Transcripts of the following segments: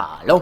Halo?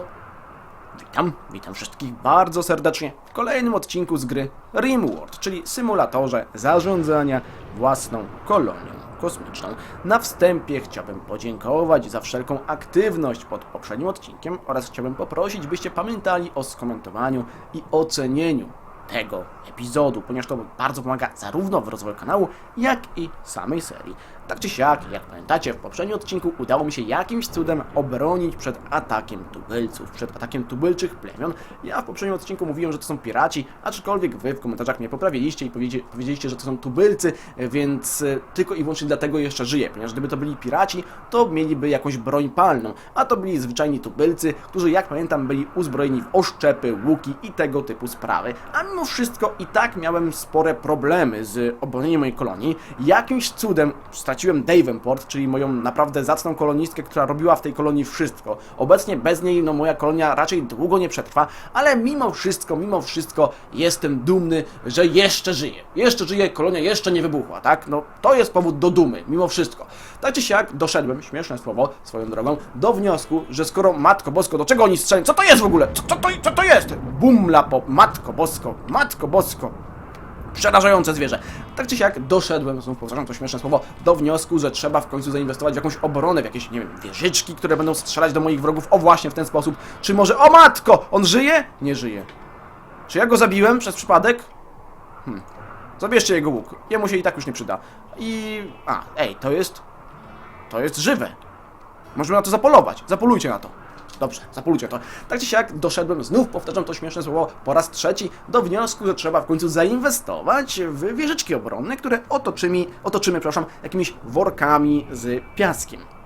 Witam, witam wszystkich bardzo serdecznie w kolejnym odcinku z gry RimWorld, czyli symulatorze zarządzania własną kolonią kosmiczną. Na wstępie chciałbym podziękować za wszelką aktywność pod poprzednim odcinkiem oraz chciałbym poprosić, byście pamiętali o skomentowaniu i ocenieniu tego epizodu, ponieważ to bardzo pomaga zarówno w rozwoju kanału, jak i samej serii. Tak czy siak, jak pamiętacie, w poprzednim odcinku udało mi się jakimś cudem obronić przed atakiem tubylców, przed atakiem tubylczych plemion. Ja w poprzednim odcinku mówiłem, że to są piraci, aczkolwiek wy w komentarzach mnie poprawiliście i powiedzie- powiedzieliście, że to są tubylcy, więc e, tylko i wyłącznie dlatego jeszcze żyję, ponieważ gdyby to byli piraci, to mieliby jakąś broń palną, a to byli zwyczajni tubylcy, którzy jak pamiętam byli uzbrojeni w oszczepy, łuki i tego typu sprawy. A mimo wszystko i tak miałem spore problemy z obronieniem mojej kolonii. Jakimś cudem straciłem Davenport, czyli moją naprawdę zacną kolonistkę, która robiła w tej kolonii wszystko. Obecnie bez niej no moja kolonia raczej długo nie przetrwa, ale mimo wszystko, mimo wszystko jestem dumny, że jeszcze żyję. Jeszcze żyję, kolonia jeszcze nie wybuchła, tak? No to jest powód do dumy, mimo wszystko. Tak czy siak doszedłem, śmieszne słowo, swoją drogą, do wniosku, że skoro Matko Bosko, do czego oni strzelają? Co to jest w ogóle? Co, co, to, co to jest? Bumla po Matko Bosko, Matko Bosko przerażające zwierzę. Tak czy siak doszedłem, znów powtarzam to śmieszne słowo, do wniosku, że trzeba w końcu zainwestować w jakąś obronę, w jakieś, nie wiem, wieżyczki, które będą strzelać do moich wrogów, o właśnie w ten sposób. Czy może, o matko, on żyje? Nie żyje. Czy ja go zabiłem przez przypadek? Hmm. Zabierzcie jego łuk, jemu się i tak już nie przyda. I... a, ej, to jest... to jest żywe. Możemy na to zapolować, zapolujcie na to. Dobrze, zapolujcie to. Tak czy siak doszedłem, znów powtarzam to śmieszne słowo po raz trzeci, do wniosku, że trzeba w końcu zainwestować w wieżyczki obronne, które otoczymy, otoczymy, przepraszam, jakimiś workami z piaskiem.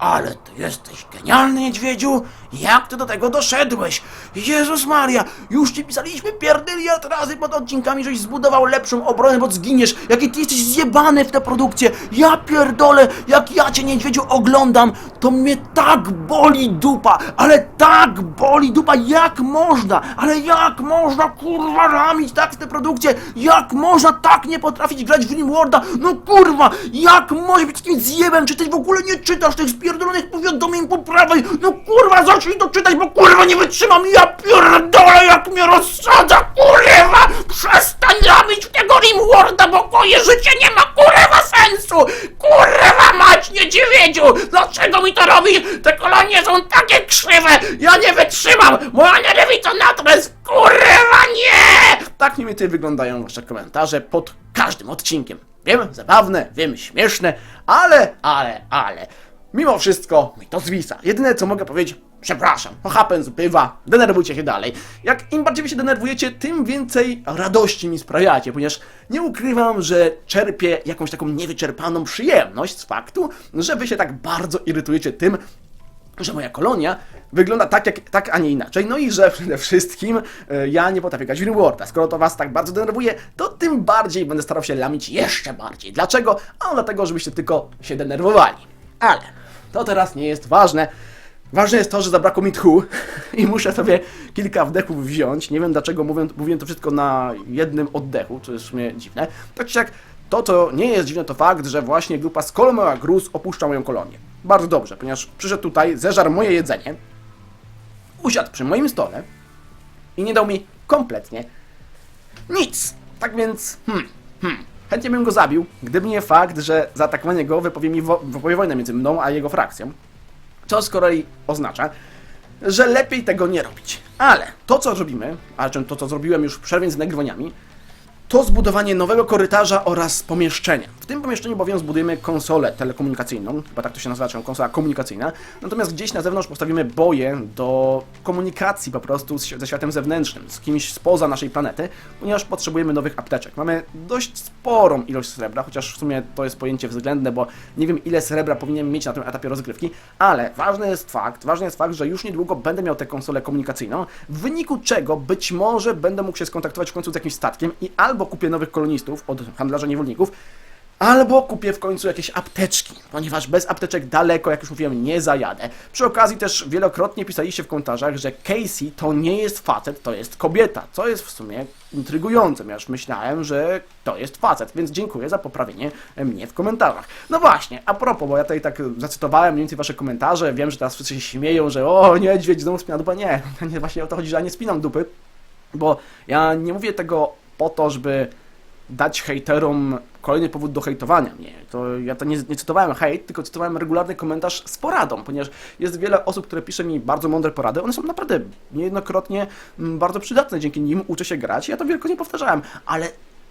Ale ty jesteś genialny, niedźwiedziu! Jak ty do tego doszedłeś? Jezus Maria! Już ci pisaliśmy pierdyliard razy pod odcinkami, żeś zbudował lepszą obronę, bo zginiesz! Jaki ty jesteś zjebany w tę produkcję! Ja pierdolę! Jak ja cię, niedźwiedziu, oglądam, to mnie tak boli dupa! Ale tak boli dupa! Jak można? Ale jak można, kurwa, ramić tak w tę produkcję? Jak można tak nie potrafić grać w Rimworlda? No kurwa! Jak może być takim zjebem? Czy ty w ogóle nie czytasz tych spierdolonych powiadomień po prawej? No kurwa, zacznij to czytać, bo kurwa nie wytrzymam! Ja pierdolę, jak mnie rozsadza, kurwa! Przestań ramić w tego Rimworlda, bo moje życie nie ma kurwa sensu! Kurwa mać, niedźwiedziu! Dlaczego mi to robisz? Te kolonie są takie krzywe! Ja nie wytrzymam! Moja nerwica natręs! Kurwa nie! Tak mniej więcej wyglądają wasze komentarze pod każdym odcinkiem. Wiem, zabawne, wiem, śmieszne, ale, ale, ale... Mimo wszystko mi to zwisa. Jedyne co mogę powiedzieć, przepraszam, no happens bywa, denerwujcie się dalej. Jak im bardziej się denerwujecie, tym więcej radości mi sprawiacie, ponieważ nie ukrywam, że czerpię jakąś taką niewyczerpaną przyjemność z faktu, że wy się tak bardzo irytujecie tym, że moja kolonia wygląda tak, jak, tak, a nie inaczej. No i że przede wszystkim e, ja nie potrafię grać w Rewarda. Skoro to was tak bardzo denerwuje, to tym bardziej będę starał się lamić jeszcze bardziej. Dlaczego? A dlatego, żebyście tylko się denerwowali. Ale to teraz nie jest ważne. Ważne jest to, że zabrakło mi tchu i muszę sobie kilka wdechów wziąć. Nie wiem dlaczego mówię, mówiłem to wszystko na jednym oddechu, co jest w sumie dziwne. Tak czy jak to, co nie jest dziwne, to fakt, że właśnie grupa z Gruz opuszcza moją kolonię. Bardzo dobrze, ponieważ przyszedł tutaj, zeżarł moje jedzenie, usiadł przy moim stole i nie dał mi kompletnie nic. Tak więc, hmm, hmm. Chętnie bym go zabił, gdyby nie fakt, że zaatakowanie go wypowie mi wo- wypowie wojnę między mną a jego frakcją. Co z kolei oznacza, że lepiej tego nie robić. Ale to, co robimy, a czym to, co zrobiłem już w przerwie z to zbudowanie nowego korytarza oraz pomieszczenia. W tym pomieszczeniu bowiem zbudujemy konsolę telekomunikacyjną, chyba tak to się nazywa, czyli konsola komunikacyjna, natomiast gdzieś na zewnątrz postawimy boje do komunikacji po prostu ze światem zewnętrznym, z kimś spoza naszej planety, ponieważ potrzebujemy nowych apteczek. Mamy dość sporą ilość srebra, chociaż w sumie to jest pojęcie względne, bo nie wiem ile srebra powinien mieć na tym etapie rozgrywki, ale ważny jest fakt, ważny jest fakt, że już niedługo będę miał tę konsolę komunikacyjną, w wyniku czego być może będę mógł się skontaktować w końcu z jakimś statkiem i albo kupię nowych kolonistów od handlarza niewolników, Albo kupię w końcu jakieś apteczki, ponieważ bez apteczek daleko, jak już mówiłem, nie zajadę. Przy okazji też wielokrotnie pisaliście w komentarzach, że Casey to nie jest facet, to jest kobieta, co jest w sumie intrygujące, ponieważ myślałem, że to jest facet, więc dziękuję za poprawienie mnie w komentarzach. No właśnie, a propos, bo ja tutaj tak zacytowałem mniej więcej wasze komentarze, wiem, że teraz wszyscy się śmieją, że o, niedźwiedź znowu spina nie, nie, właśnie o to chodzi, że ja nie spinam dupy, bo ja nie mówię tego po to, żeby dać hejterom kolejny powód do hejtowania mnie. To ja to nie, nie cytowałem hejt, tylko cytowałem regularny komentarz z poradą, ponieważ jest wiele osób, które pisze mi bardzo mądre porady. One są naprawdę niejednokrotnie mm, bardzo przydatne, dzięki nim uczę się grać. Ja to wielokrotnie powtarzałem, ale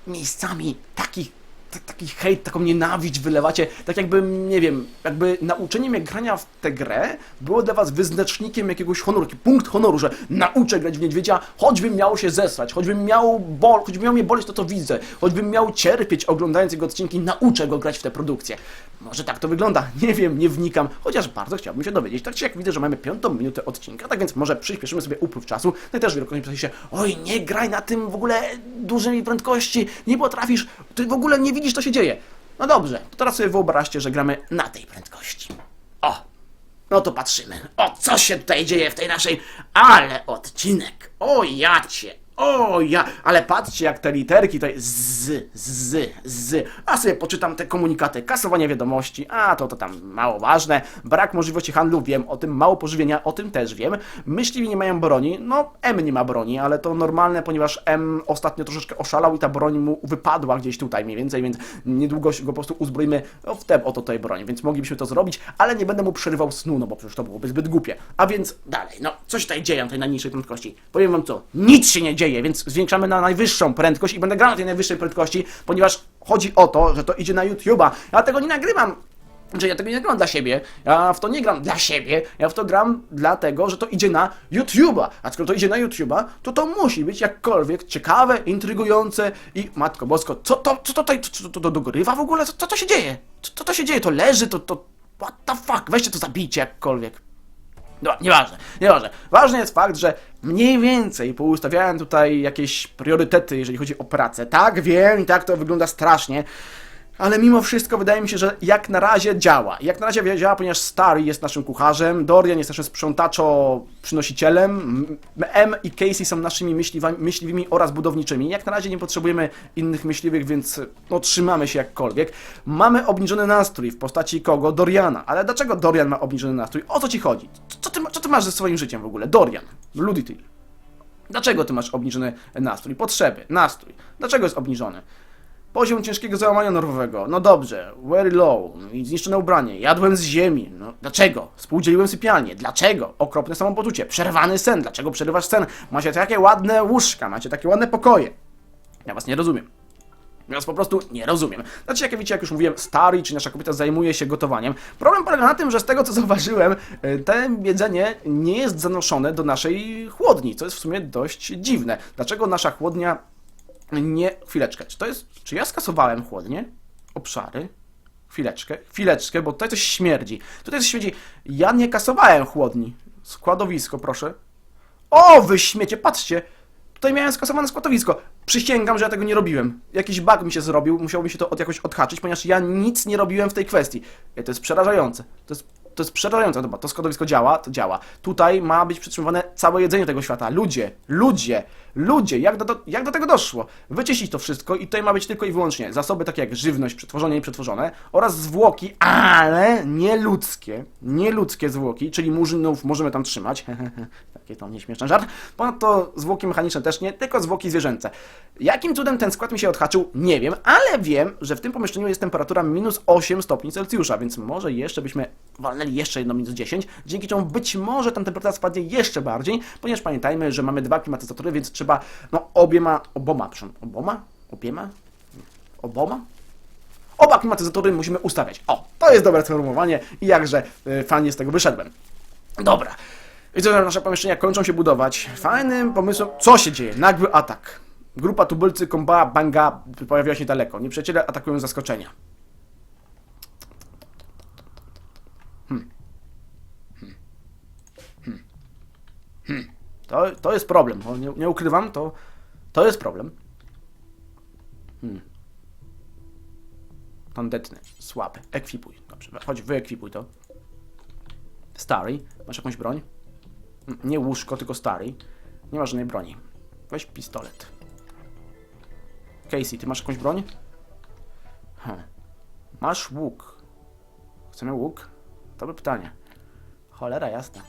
miejscami takich taki hejt, taką nienawiść wylewacie, tak jakby, nie wiem, jakby nauczenie mnie grania w tę grę było dla was wyznacznikiem jakiegoś honoru, punkt honoru, że nauczę grać w niedźwiedzia, choćbym miał się zesrać, choćbym miał bol, choćby miał mnie boleć to, co widzę, choćbym miał cierpieć oglądając jego odcinki, nauczę go grać w tę produkcję. Może tak to wygląda, nie wiem, nie wnikam, chociaż bardzo chciałbym się dowiedzieć. Tak czy jak widzę, że mamy piątą minutę odcinka, tak więc może przyspieszymy sobie upływ czasu. No i też wielokrotnie pisali się, oj, nie graj na tym w ogóle dużej prędkości, nie potrafisz, ty w ogóle nie widzisz, co się dzieje. No dobrze, to teraz sobie wyobraźcie, że gramy na tej prędkości. O, no to patrzymy. O, co się tutaj dzieje w tej naszej... Ale odcinek! O jacie! O ja! Ale patrzcie, jak te literki tutaj z, z, z. A sobie poczytam te komunikaty. Kasowanie wiadomości. A, to to tam mało ważne. Brak możliwości handlu, wiem o tym. Mało pożywienia, o tym też wiem. Myśliwi nie mają broni. No, M nie ma broni, ale to normalne, ponieważ M ostatnio troszeczkę oszalał i ta broń mu wypadła gdzieś tutaj mniej więcej, więc niedługo go po prostu uzbroimy no, w tę oto tej broń, więc moglibyśmy to zrobić, ale nie będę mu przerywał snu, no bo przecież to byłoby zbyt głupie. A więc dalej, no, coś tutaj dzieje na tej najniższej prędkości. Powiem wam co, nic się nie dzieje, więc zwiększamy na najwyższą prędkość i będę grał na tej najwyższej prędkości, ponieważ chodzi o to, że to idzie na YouTube'a. Ja tego nie nagrywam że ja tego nie gram dla siebie, ja w to nie gram dla siebie, ja w to gram dlatego, że to idzie na YouTube'a. A skoro to idzie na YouTube'a, to to musi być jakkolwiek ciekawe, intrygujące i Matko Bosko, co to, co to co to, to dogrywa w ogóle? Co, co to się dzieje? Co, co to się dzieje? To leży, to, to, what the fuck? Weźcie to zabijcie jakkolwiek. No, nieważne, nieważne. Ważny jest fakt, że mniej więcej poustawiałem tutaj jakieś priorytety, jeżeli chodzi o pracę. Tak, wiem i tak to wygląda strasznie, ale mimo wszystko wydaje mi się, że jak na razie działa. Jak na razie działa, ponieważ Stary jest naszym kucharzem, Dorian jest naszym sprzątaczo przynosicielem, M- i Casey są naszymi myśliwymi oraz budowniczymi. Jak na razie nie potrzebujemy innych myśliwych, więc no, trzymamy się jakkolwiek. Mamy obniżony nastrój w postaci kogo? Doriana. Ale dlaczego Dorian ma obniżony nastrój? O co ci chodzi? Co ty, co ty masz ze swoim życiem w ogóle? Dorian, Ludity. Dlaczego ty masz obniżony nastrój? Potrzeby, nastrój. Dlaczego jest obniżony? Poziom ciężkiego załamania nerwowego. No dobrze, very low. I zniszczone ubranie. Jadłem z ziemi. No dlaczego? Współdzieliłem sypialnię. Dlaczego? Okropne samopoczucie. Przerwany sen. Dlaczego przerywasz sen? Macie takie ładne łóżka, macie takie ładne pokoje. Ja was nie rozumiem. Ja was po prostu nie rozumiem. Znaczy, jak widzicie, jak już mówiłem, stary, czy nasza kobieta zajmuje się gotowaniem. Problem polega na tym, że z tego co zauważyłem, y, to jedzenie nie jest zanoszone do naszej chłodni, co jest w sumie dość dziwne. Dlaczego nasza chłodnia nie, chwileczkę. Czy to jest. Czy ja skasowałem chłodnie? Obszary? Chwileczkę, chwileczkę, bo tutaj coś śmierdzi. Tutaj coś śmierdzi. Ja nie kasowałem chłodni. Składowisko, proszę. O, wy śmiecie, patrzcie! Tutaj miałem skasowane składowisko. Przysięgam, że ja tego nie robiłem. Jakiś bug mi się zrobił, musiało mi się to od jakoś odhaczyć, ponieważ ja nic nie robiłem w tej kwestii. Ej, To jest przerażające. To jest, to jest przerażające. Dobra, to składowisko działa, to działa. Tutaj ma być przytrzymywane całe jedzenie tego świata. Ludzie, ludzie, ludzie, jak do, do, jak do tego doszło? Wyczyścić to wszystko i tutaj ma być tylko i wyłącznie zasoby takie jak żywność, przetworzone i przetworzone oraz zwłoki, ale nie ludzkie, nie ludzkie zwłoki, czyli murzynów możemy tam trzymać. Takie to nieśmieszny żart. Ponadto zwłoki mechaniczne też nie, tylko zwłoki zwierzęce. Jakim cudem ten skład mi się odhaczył? Nie wiem, ale wiem, że w tym pomieszczeniu jest temperatura minus 8 stopni Celsjusza, więc może jeszcze byśmy walnęli jeszcze jedno minus 10, dzięki czemu być może tam temperatura spadnie jeszcze bardziej, ponieważ pamiętajmy, że mamy dwa klimatyzatory, więc trzeba, no, obiema, oboma, przepraszam, oboma? Obiema? Oboma? Oba klimatyzatory musimy ustawiać. O, to jest dobre sformułowanie i jakże y, fajnie z tego wyszedłem. Dobra. Widzę, że nasze pomieszczenia kończą się budować. Fajnym pomysłem... Co się dzieje? Nagły atak. Grupa tubylcy komba banga pojawiła się daleko. Nieprzyjaciele atakują z zaskoczenia. Hmm. Hmm. Hmm. Hmm. To, to jest problem. Nie, nie ukrywam, to, to jest problem. Hmm. Tandetny, słaby. Ekwipuj. Dobrze, chodź, wyekwipuj to. Stary, masz jakąś broń? Nie łóżko, tylko stary. Nie ma żadnej broni. Weź pistolet. Casey, ty masz jakąś broń? Hm. Masz łuk. Chcemy łuk? Dobre pytanie. Cholera jasna.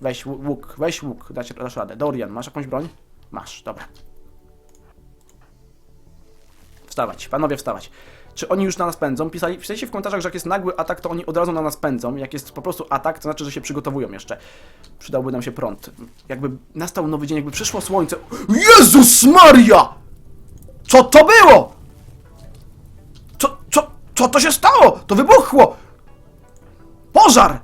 Weź łu- łuk, weź łuk, dasz, dasz radę. Dorian, masz jakąś broń? Masz, dobra. Wstawać, panowie wstawać. Czy oni już na nas pędzą? Pisali, pisaliście w komentarzach, że jak jest nagły atak, to oni od razu na nas pędzą. Jak jest po prostu atak, to znaczy, że się przygotowują jeszcze. Przydałby nam się prąd. Jakby nastał nowy dzień, jakby przyszło słońce. Jezus Maria! Co to było? Co, co, co to się stało? To wybuchło! Pożar!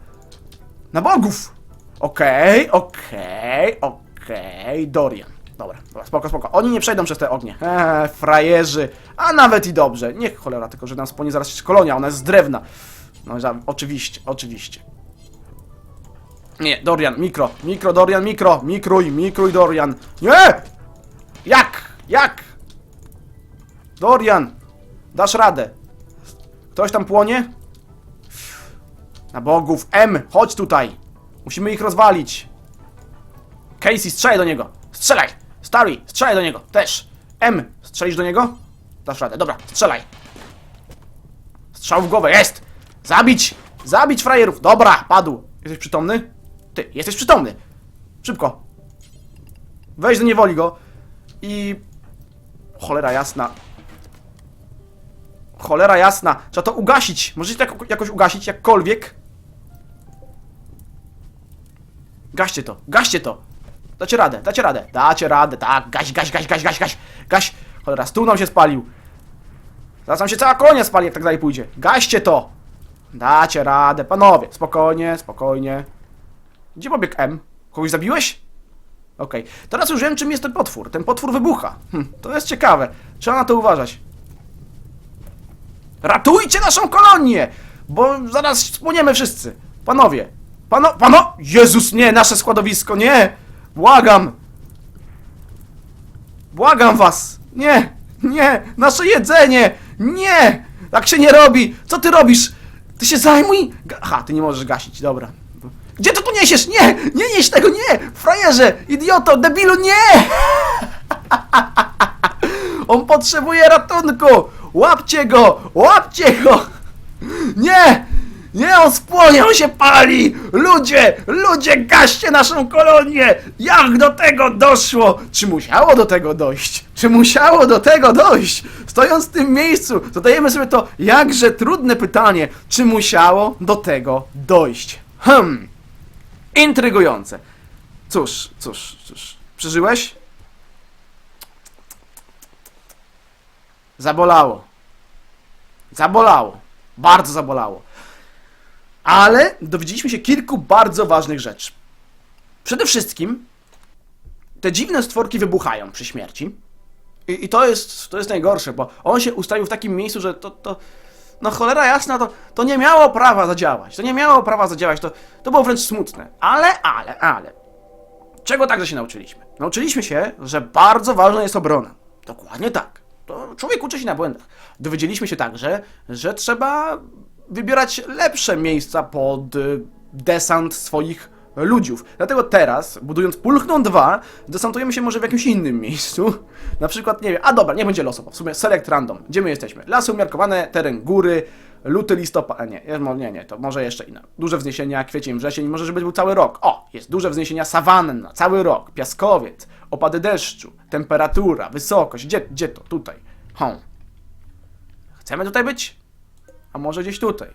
Na bogów! Okej, okej, okej, Dorian. Dobra, dobra, spoko, spoko. Oni nie przejdą przez te ognie. Eee, frajerzy. A nawet i dobrze. Niech cholera, tylko że nam spłonie zaraz kolonia, ona jest z drewna. No, oczywiście, oczywiście. Nie, Dorian, mikro, mikro, Dorian, mikro, mikruj, mikruj, Dorian. Nie! Jak? Jak? Dorian, dasz radę. Ktoś tam płonie? Na bogów, M, chodź tutaj. Musimy ich rozwalić. Casey, strzelaj do niego. Strzelaj. Stary, strzelaj do niego. Też. M, strzelisz do niego? Dasz radę, dobra, strzelaj. Strzał w głowę, jest! Zabić! Zabić frajerów! Dobra, padł. Jesteś przytomny? Ty, jesteś przytomny. Szybko. Weź do niewoli go. I... Cholera jasna. Cholera jasna. Trzeba to ugasić. Możecie to jak- jakoś ugasić, jakkolwiek. Gaście to, gaście to. Dacie radę, dacie radę, dacie radę, tak, gaś, gaś, gaś, gaś, gaś, gaś, gaś. Cholera, stół nam się spalił. Zaraz nam się cała kolonia spali, jak tak dalej pójdzie. Gaście to. Dacie radę, panowie, spokojnie, spokojnie. Gdzie pobiegł M? Kogoś zabiłeś? Okej, teraz już wiem, czym jest ten potwór. Ten potwór wybucha. Hm, to jest ciekawe. Trzeba na to uważać. Ratujcie naszą kolonię! Bo zaraz spłoniemy wszyscy. Panowie. Pano... Pano... Jezus, nie! Nasze składowisko, nie! Błagam! Błagam was! Nie! Nie! Nasze jedzenie! Nie! Tak się nie robi! Co ty robisz? Ty się zajmuj! Aha, ty nie możesz gasić, dobra. Gdzie to tu niesiesz? Nie! Nie nieś tego, nie! Frajerze! Idioto! Debilu, nie! On potrzebuje ratunku! Łapcie go! Łapcie go! Nie! Nie, on spłonie, on się pali! Ludzie! Ludzie, gaście naszą kolonię! Jak do tego doszło? Czy musiało do tego dojść? Czy musiało do tego dojść? Stojąc w tym miejscu, zadajemy sobie to jakże trudne pytanie. Czy musiało do tego dojść? Hmm. Intrygujące. Cóż, cóż, cóż. Przeżyłeś? Zabolało. Zabolało. Bardzo zabolało. Ale dowiedzieliśmy się kilku bardzo ważnych rzeczy. Przede wszystkim te dziwne stworki wybuchają przy śmierci. I, i to, jest, to jest najgorsze, bo on się ustawił w takim miejscu, że to, to no cholera jasna, to, to nie miało prawa zadziałać. To nie miało prawa zadziałać, to, to było wręcz smutne. Ale, ale, ale. Czego także się nauczyliśmy? Nauczyliśmy się, że bardzo ważna jest obrona. Dokładnie tak. To człowiek uczy się na błędach. Dowiedzieliśmy się także, że trzeba wybierać lepsze miejsca pod y, desant swoich ludziów. Dlatego teraz, budując Pulchną 2, desantujemy się może w jakimś innym miejscu. Na przykład, nie wiem, a dobra, nie będzie losowo. W sumie select random. Gdzie my jesteśmy? Lasy umiarkowane, teren góry, luty, listopad. A nie, nie, nie, to może jeszcze inne. Duże wzniesienia, kwiecień, wrzesień, może żeby był cały rok. O, jest duże wzniesienia sawanna, cały rok, piaskowiec, opady deszczu, temperatura, wysokość. Gdzie, gdzie to? Tutaj. Hą. Chcemy tutaj być? A może gdzieś tutaj?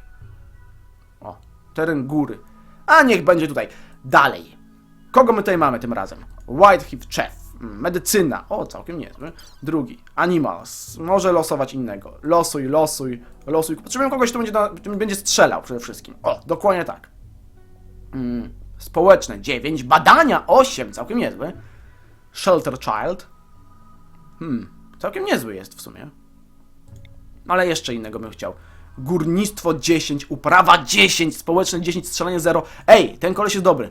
O, teren góry. A niech będzie tutaj. Dalej. Kogo my tutaj mamy tym razem? Whiteheath Chef. Medycyna. O, całkiem niezły. Drugi. Animals. Może losować innego. Losuj, losuj, losuj. Potrzebujemy kogoś, kto będzie, na, będzie strzelał przede wszystkim. O, dokładnie tak. Mm, społeczne 9. Badania 8. Całkiem niezły. Shelter Child. Hmm, całkiem niezły jest w sumie. Ale jeszcze innego bym chciał. Górnictwo 10, uprawa 10, społeczne 10, strzelanie 0. Ej, ten koleś jest dobry.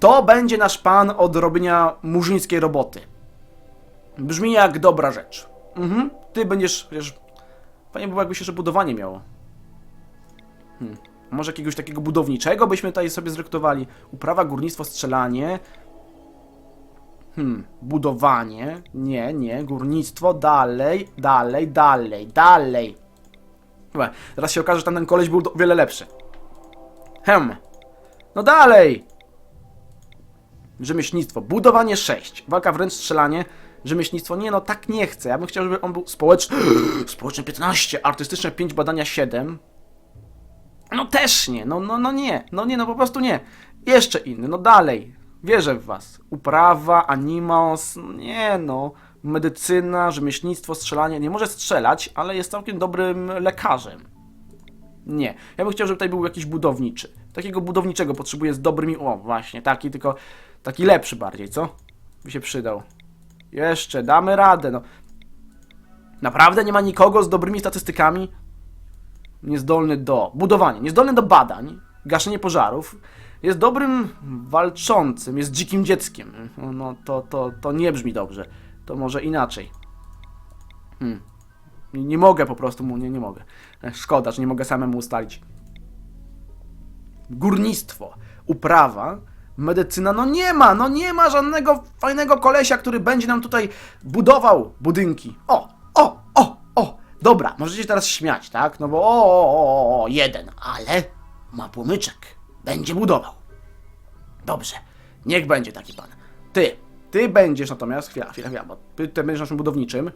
To będzie nasz pan od robienia murzyńskiej roboty. Brzmi jak dobra rzecz. Mhm, ty będziesz, wiesz, Fajnie było, się, że budowanie miało. Hmm. Może jakiegoś takiego budowniczego byśmy tutaj sobie zrektowali. Uprawa, górnictwo, strzelanie. Hmm, budowanie. Nie, nie, górnictwo, dalej, dalej, dalej, dalej. Chyba, teraz się okaże, że tamten koleś był o wiele lepszy. Hem. No dalej! Rzemieślnictwo. Budowanie 6. Walka wręcz strzelanie. Rzemieślnictwo. Nie no, tak nie chcę. Ja bym chciał, żeby on był społeczny. Społeczny 15. Artystyczne 5, badania 7. No też nie. No, no, no nie. No nie, no po prostu nie. Jeszcze inny. No dalej. Wierzę w was. Uprawa, animals. No nie no. Medycyna, rzemieślnictwo, strzelanie. Nie może strzelać, ale jest całkiem dobrym lekarzem. Nie. Ja bym chciał, żeby tutaj był jakiś budowniczy. Takiego budowniczego potrzebuję z dobrymi. O, właśnie, taki, tylko taki lepszy bardziej, co? By się przydał. Jeszcze, damy radę, no. Naprawdę nie ma nikogo z dobrymi statystykami? Niezdolny do budowania, niezdolny do badań, gaszenie pożarów. Jest dobrym walczącym, jest dzikim dzieckiem. No to, to, to nie brzmi dobrze. To może inaczej. Hmm. Nie, nie mogę po prostu mu, nie, nie mogę. E, Szkoda, że nie mogę samemu ustalić. Górnictwo, uprawa, medycyna, no nie ma, no nie ma żadnego fajnego kolesia, który będzie nam tutaj budował budynki. O, o, o, o, dobra, możecie się teraz śmiać, tak? No bo o, o, o, o, jeden, ale ma płomyczek, będzie budował. Dobrze, niech będzie taki pan. Ty, ty będziesz natomiast, chwila, chwila, chwila, bo ty, ty będziesz naszym budowniczym,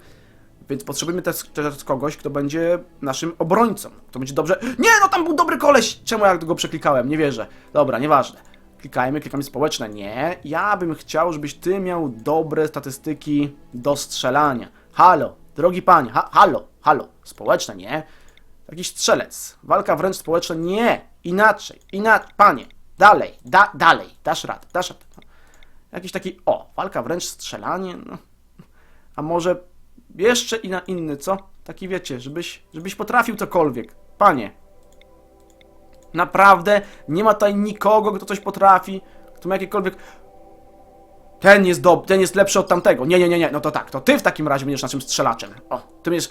więc potrzebujemy też, też kogoś, kto będzie naszym obrońcą. Kto będzie dobrze. Nie, no tam był dobry koleś! Czemu ja go przeklikałem? Nie wierzę. Dobra, nieważne. Klikajmy, klikamy społeczne. Nie. Ja bym chciał, żebyś ty miał dobre statystyki do strzelania. Halo, drogi panie, ha halo, halo. Społeczne, nie. Jakiś strzelec. Walka wręcz społeczna, nie. Inaczej, inaczej. Panie, dalej, da dalej. Dasz radę, dasz radę. Jakiś taki, o, walka wręcz strzelanie, no. A może jeszcze i na inny, co? Taki wiecie, żebyś, żebyś potrafił cokolwiek. Panie. Naprawdę nie ma tutaj nikogo, kto coś potrafi, kto ma jakiekolwiek... Ten jest dob, ten jest lepszy od tamtego. Nie, nie, nie, nie. No to tak, to ty w takim razie będziesz naszym strzelaczem. O, ty będziesz...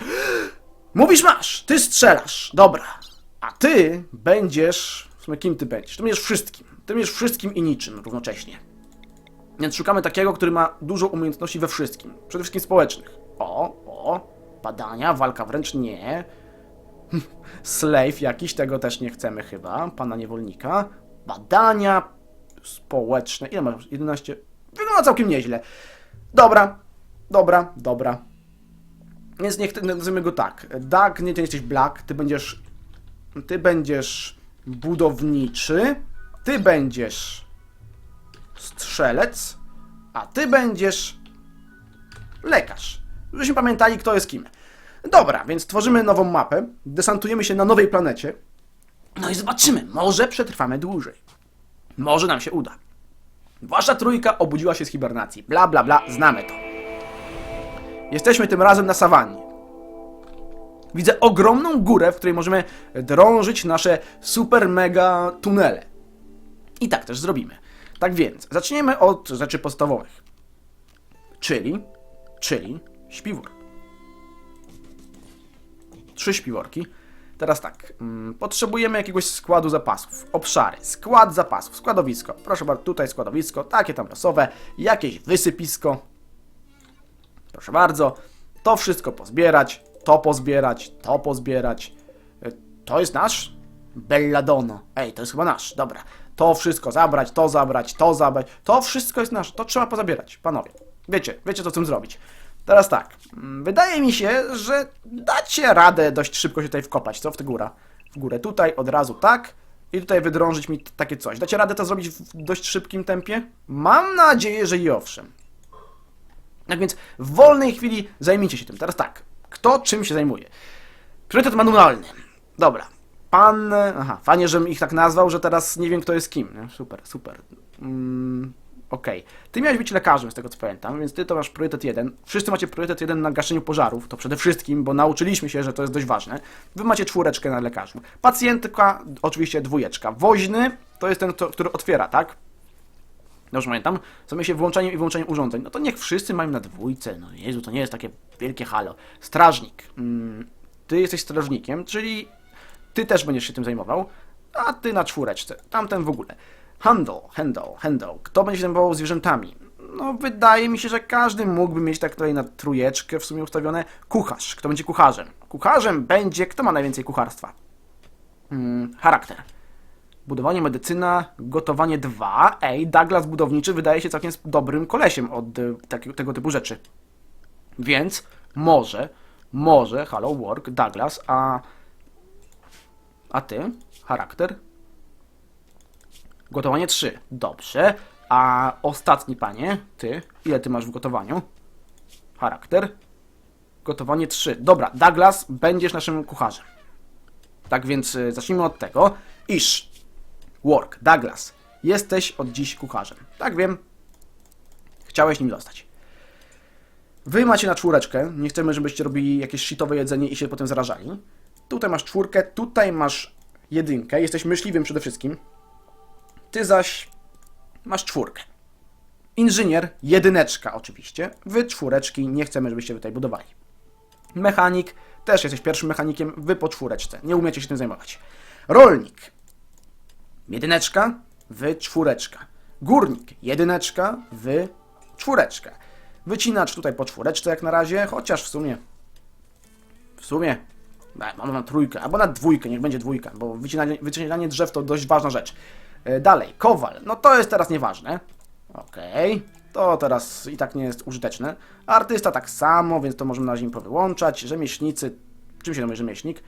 Mówisz masz, ty strzelasz. Dobra. A ty będziesz... W sumie kim ty będziesz? Ty będziesz wszystkim. Ty będziesz wszystkim i niczym równocześnie. Więc szukamy takiego, który ma dużo umiejętności we wszystkim. Przede wszystkim społecznych. O, o, badania, walka wręcz nie. Slave jakiś, tego też nie chcemy chyba, pana niewolnika. Badania społeczne. Ile masz? 11. Wygląda całkiem nieźle. Dobra, dobra, dobra. Więc niech nazwijmy go tak. Doug, nie, ty jesteś Black, ty będziesz. Ty będziesz budowniczy. Ty będziesz strzelec, a ty będziesz lekarz. Żebyśmy pamiętali, kto jest kim. Dobra, więc tworzymy nową mapę, desantujemy się na nowej planecie. No i zobaczymy, może przetrwamy dłużej. Może nam się uda. Wasza trójka obudziła się z hibernacji. Bla, bla, bla, znamy to. Jesteśmy tym razem na sawannie. Widzę ogromną górę, w której możemy drążyć nasze super mega tunele. I tak też zrobimy. Tak więc, zaczniemy od rzeczy podstawowych. Czyli, czyli śpiwór. Trzy śpiworki. Teraz tak, mm, potrzebujemy jakiegoś składu zapasów. Obszary, skład zapasów, składowisko. Proszę bardzo, tutaj składowisko, takie tam losowe, jakieś wysypisko. Proszę bardzo, to wszystko pozbierać, to pozbierać, to pozbierać. Y, To jest nasz? Belladonna. Ej, to jest chyba nasz, dobra. To wszystko zabrać, to zabrać, to zabrać. To wszystko jest nasze, to trzeba pozabierać, panowie. Wiecie, wiecie co z tym zrobić. Teraz tak, mm, wydaje mi się, że dacie radę dość szybko się tutaj wkopać, co? W tę górę. W górę tutaj, od razu tak. I tutaj wydrążyć mi takie coś. Dacie radę to zrobić w dość szybkim tempie? Mam nadzieję, że i owszem. Tak więc w wolnej chwili zajmijcie się tym. Teraz tak, kto czym się zajmuje? Priorytet manualny. Dobra. Pan. Aha, fajnie, żebym ich tak nazwał, że teraz nie wiem, kto jest kim. Nie? Super, super. Mm, Okej. Ty miałeś być lekarzem, z tego co pamiętam, więc ty to masz priorytet jeden. Wszyscy macie priorytet jeden na gaszeniu pożarów, to przede wszystkim, bo nauczyliśmy się, że to jest dość ważne. Wy macie czwóreczkę na lekarzu. Pacjentka, oczywiście dwójeczka. Woźny to jest ten, który otwiera, tak? Dobrze pamiętam, zajmuje się włączaniem i wyłączaniem urządzeń. No to niech wszyscy mają na dwójce. No Jezu, to nie jest takie wielkie halo. Strażnik. Mm, ty jesteś strażnikiem, czyli ty też będziesz się tym zajmował, a ty na czwóreczce, tamten w ogóle. Handel, handel, handel. Kto będzie się zajmował zwierzętami? No, wydaje mi się, że każdy mógłby mieć tak tutaj na trójeczkę w sumie ustawione. Kucharz. Kto będzie kucharzem? Kucharzem będzie, kto ma najwięcej kucharstwa? Hmm, charakter. Budowanie, medycyna, gotowanie 2. Ej, Douglas budowniczy wydaje się całkiem dobrym kolesiem od y, takiego, tego typu rzeczy. Więc może, może Hello Work, Douglas, a. A ty? Charakter? Gotowanie 3. Dobrze. A ostatni panie, ty, ile ty masz w gotowaniu? Charakter? Gotowanie 3. Dobra, Douglas, będziesz naszym kucharzem. Tak więc y, zacznijmy od tego, iż Work, Douglas, jesteś od dziś kucharzem. Tak wiem, chciałeś nim zostać. Wy macie na czwóreczkę, nie chcemy, żebyście robili jakieś shitowe jedzenie i się potem zarażali. Tutaj masz czwórkę, tutaj masz jedynkę, jesteś myśliwym przede wszystkim. Ty zaś masz czwórkę. Inżynier, jedyneczka oczywiście. Wy czwóreczki, nie chcemy, żebyście tutaj budowali. Mechanik, też jesteś pierwszym mechanikiem, wy po czwóreczce. Nie umiecie się tym zajmować. Rolnik, jedyneczka, wy czwóreczka. Górnik, jedyneczka, wy czwóreczka. Wycinacz tutaj po czwóreczce jak na razie, chociaż w sumie, w sumie, e, mam na trójkę, albo na dwójkę, niech będzie dwójka, bo wycinanie, drzew to dość ważna rzecz. E, Dalej, kowal, no to jest teraz nieważne. Okej, to teraz i tak nie jest użyteczne. Artysta tak samo, więc to możemy na razie im powyłączać. Rzemieślnicy, czym się zajmuje rzemieślnik?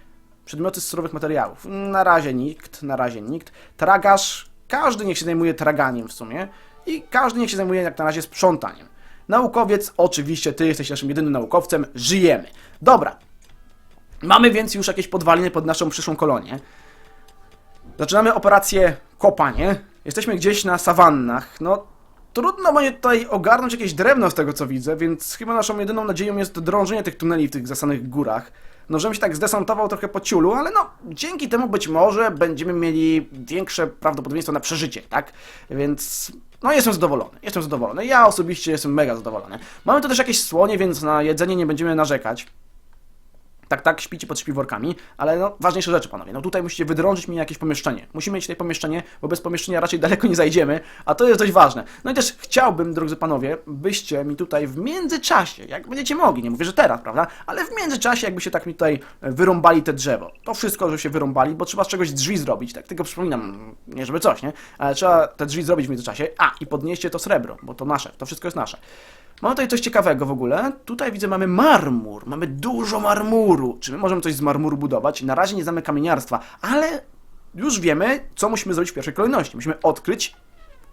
Przedmioty z surowych materiałów. Na razie nikt, na razie nikt. Tragarz, każdy niech się zajmuje traganiem w sumie. I każdy niech się zajmuje jak na razie sprzątaniem. Naukowiec, oczywiście ty jesteś naszym jedynym naukowcem, żyjemy. Dobra. Mamy więc już jakieś podwaliny pod naszą przyszłą kolonię. Zaczynamy operację kopanie. Jesteśmy gdzieś na sawannach. No, trudno będzie tutaj ogarnąć jakieś drewno z tego co widzę, więc chyba naszą jedyną nadzieją jest drążenie tych tuneli w tych zasanych górach. No, żebym się tak zdesantował trochę po ciulu, ale no, dzięki temu być może będziemy mieli większe prawdopodobieństwo na przeżycie, tak? Więc, no jestem zadowolony, jestem zadowolony. Ja osobiście jestem mega zadowolony. Mamy tu też jakieś słonie, więc na jedzenie nie będziemy narzekać. Tak, tak, śpicie pod śpiworkami, ale no, ważniejsze rzeczy, panowie. No tutaj musicie wydrążyć mi jakieś pomieszczenie. Musimy mieć tutaj pomieszczenie, bo bez pomieszczenia raczej daleko nie zajdziemy, a to jest dość ważne. No i też chciałbym, drodzy panowie, byście mi tutaj w międzyczasie, jak będziecie mogli, nie mówię, że teraz, prawda, ale w międzyczasie jakbyście tak mi tutaj wyrąbali te drzewo. To wszystko, że się wyrąbali, bo trzeba z czegoś drzwi zrobić, tak tylko przypominam, nie żeby coś, nie, ale trzeba te drzwi zrobić w międzyczasie. A, i podnieście to srebro, bo to nasze, to wszystko jest nasze. Mamy tutaj coś ciekawego w ogóle. Tutaj widzę, mamy marmur. Mamy dużo marmuru. Czy my możemy coś z marmuru budować? Na razie nie znamy kamieniarstwa, ale już wiemy, co musimy zrobić w pierwszej kolejności. Musimy odkryć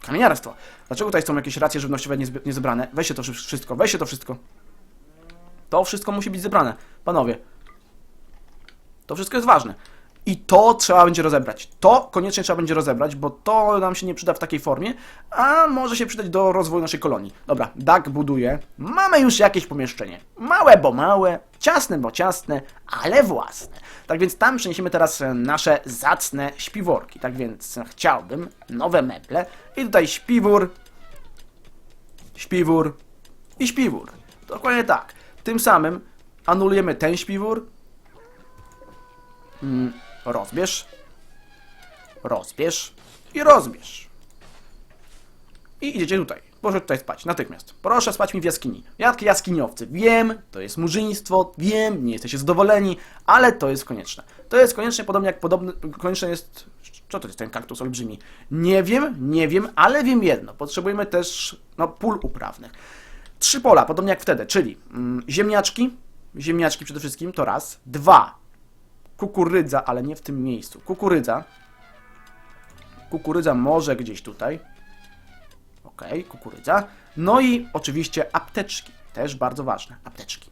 kamieniarstwo. Dlaczego tutaj są jakieś racje żywnościowe niezebrane? Weźcie to wszy- wszystko, weźcie to wszystko. To wszystko musi być zebrane. Panowie, to wszystko jest ważne. I to trzeba będzie rozebrać. To koniecznie trzeba będzie rozebrać, bo to nam się nie przyda w takiej formie, a może się przydać do rozwoju naszej kolonii. Dobra, Doug buduje. Mamy już jakieś pomieszczenie. Małe, bo małe, ciasne, bo ciasne, ale własne. Tak więc tam przeniesiemy teraz e, nasze zacne śpiworki. Tak więc chciałbym nowe meble i tutaj śpiwór, śpiwór i śpiwór. Dokładnie tak. Tym samym anulujemy ten śpiwór, Rozbierz. Rozbierz. I rozbierz. I idziecie tutaj. Proszę tutaj spać, natychmiast. Proszę spać mi w jaskini. Jak jaskiniowcy. Wiem, to jest murzyństwo, wiem, nie jesteście zadowoleni, ale to jest konieczne. To jest konieczne, podobnie jak podobny, konieczne jest... Co to jest ten kaktus olbrzymi? Nie wiem, nie wiem, ale wiem jedno. Potrzebujemy też, no, pól uprawnych. Trzy pola, podobnie jak wtedy, czyli mm, ziemniaczki, ziemniaczki przede wszystkim, to raz. Dwa, kukurydza, ale nie w tym miejscu. Kukurydza. Kukurydza może gdzieś tutaj. Ok, kukurydza. No i oczywiście apteczki. Też bardzo ważne. Apteczki.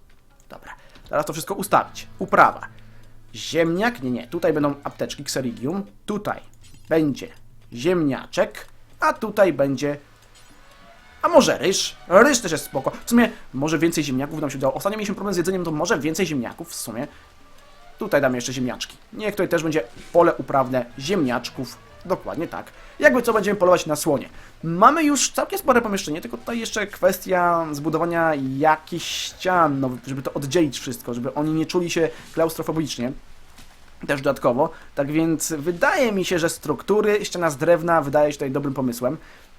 Dobra. Teraz to wszystko ustawić. Uprawa. Ziemniak. Nie, nie. Tutaj będą apteczki Xerigium. Tutaj będzie ziemniaczek. A tutaj będzie a może ryż? Ryż też jest spoko. W sumie może więcej ziemniaków nam się udało. Ostatnio mieliśmy problem z jedzeniem, to może więcej ziemniaków w sumie. Tutaj damy jeszcze ziemniaczki. Niech tutaj też będzie pole uprawne ziemniaczków Dokładnie tak. Jakby co będziemy polować na słonie. Mamy już całkiem spore pomieszczenie, tylko tutaj jeszcze kwestia zbudowania jakichś ścian, no, żeby to oddzielić wszystko, żeby oni nie czuli się klaustrofobicznie. Też dodatkowo. Tak więc wydaje mi się, że struktury, ściana z drewna wydaje się tutaj dobrym pomysłem.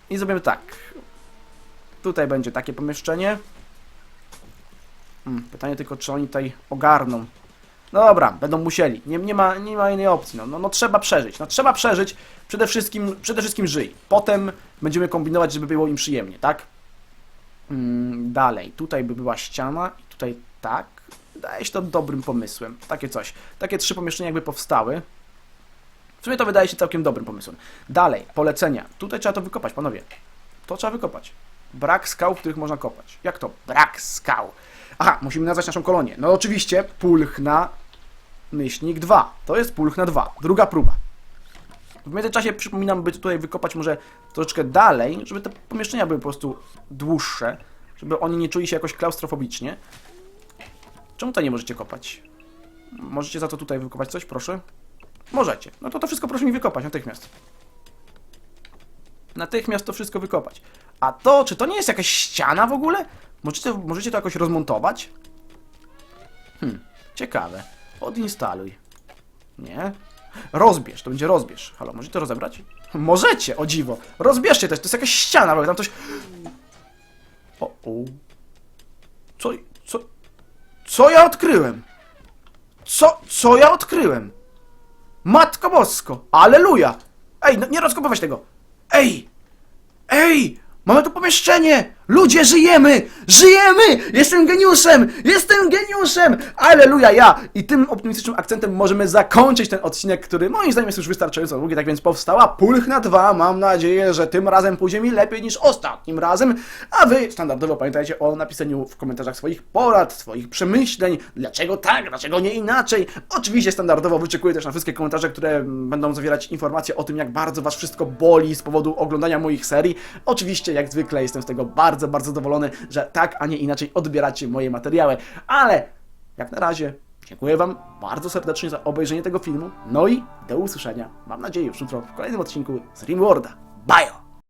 I zrobimy tak. Tutaj będzie takie pomieszczenie. Hmm, pytanie tylko, czy oni tutaj ogarną. No dobra, będą musieli. Nie, nie, ma, nie ma innej opcji. No, no, no trzeba przeżyć. No trzeba przeżyć. Przede wszystkim, przede wszystkim żyj. Potem będziemy kombinować, żeby było im przyjemnie, tak? Mm, dalej. Tutaj by była ściana i tutaj tak. Wydaje się to dobrym pomysłem. Takie coś. Takie trzy pomieszczenia jakby powstały. W sumie to wydaje się całkiem dobrym pomysłem. Dalej, polecenia. Tutaj trzeba to wykopać, panowie. To trzeba wykopać. Brak skał, w których można kopać. Jak to? Brak skał. Aha, musimy nazwać naszą kolonię. No oczywiście, Pulchna myślnik 2. To jest Pulchna 2. Druga próba. W międzyczasie przypominam, by tutaj wykopać może troszeczkę dalej, żeby te pomieszczenia były po prostu dłuższe, żeby oni nie czuli się jakoś klaustrofobicznie. Czemu tutaj nie możecie kopać? Możecie za to tutaj wykopać coś, proszę? Możecie. No to to wszystko proszę mi wykopać natychmiast. Natychmiast to wszystko wykopać. A to, czy to nie jest jakaś ściana w ogóle? Możecie, możecie to jakoś rozmontować? Hmm, ciekawe. Odinstaluj. Nie? Rozbierz, to będzie rozbierz. Halo, możecie to rozebrać? Możecie, o dziwo. Rozbierzcie też, to jest jakaś ściana, bo tam coś... O, o. Co, co, co ja odkryłem? Co, co ja odkryłem? Matko Bosko, aleluja! Ej, no nie rozkopywać tego! Ej! Ej! Mamy tu pomieszczenie! Ludzie, żyjemy! Żyjemy! Jestem geniuszem! Jestem geniuszem! Aleluja, ja! I tym optymistycznym akcentem możemy zakończyć ten odcinek, który moim zdaniem jest już wystarczająco długi, tak więc powstała Pulchna 2. Mam nadzieję, że tym razem pójdzie mi lepiej niż ostatnim razem. A wy standardowo pamiętajcie o napisaniu w komentarzach swoich porad, swoich przemyśleń, dlaczego tak, dlaczego nie inaczej. Oczywiście standardowo wyczekuję też na wszystkie komentarze, które będą zawierać informacje o tym, jak bardzo was wszystko boli z powodu oglądania moich serii. Oczywiście, jak zwykle, jestem z tego bardzo, bardzo zadowolony, że tak, a nie inaczej odbieracie moje materiały. Ale jak na razie dziękuję Wam bardzo serdecznie za obejrzenie tego filmu. No i do usłyszenia, mam nadzieję, już jutro w kolejnym odcinku z Rimworlda. Bajo!